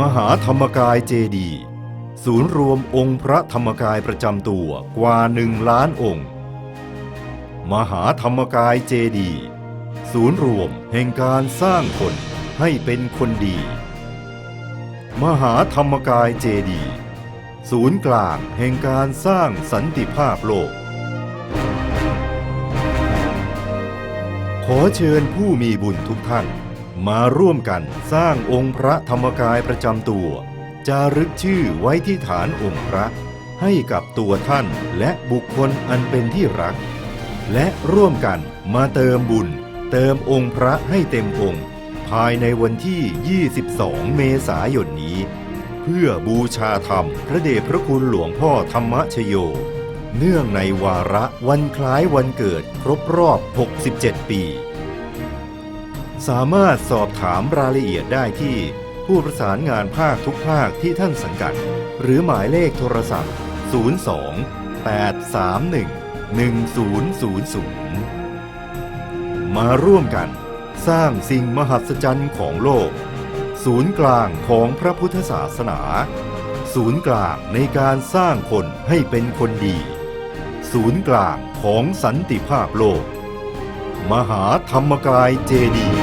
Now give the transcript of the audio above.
มหาธรรมกายเจดี ศูนย์รวมองค์พระธรรมกายประจำตัวกว่าหนึ่งล้านองค์ มหาธรรมกายเจดี ศูนย์รวมแห่งการสร้างคนให้เป็นคนดี มหาธรรมกายเจดี ศูนย์กลางแห่งการสร้างสันติภาพโลก ขอเชิญผู้มีบุญทุกท่าน มาร่วมกันสร้างองค์พระธรรมกายประจำตัว จารึกชื่อไว้ที่ฐานองค์พระ ให้กับตัวท่านและบุคคลอันเป็นที่รัก และร่วมกันมาเติมบุญ เติมองค์พระให้เต็มองค์ ภายในวันที่ 22 เมษายนนี้ เพื่อบูชาธรรมพระเดชพระคุณหลวงพ่อธรรมชโย เนื่องในวาระวันคล้ายวันเกิดครบรอบ 67 ปี สามารถสอบถามรายละเอียดได้ที่ผู้ประสานงานภาคทุกภาคที่ท่านสังกัด หรือหมายเลขโทรศัพท์ 02 831 1000 มาร่วมกันสร้างสิ่งมหัศจรรย์ของโลก ศูนย์กลางของพระพุทธศาสนา ศูนย์กลางในการสร้างคนให้เป็นคนดี ศูนย์กลางของสันติภาพโลก มหาธรรมกายเจดีย์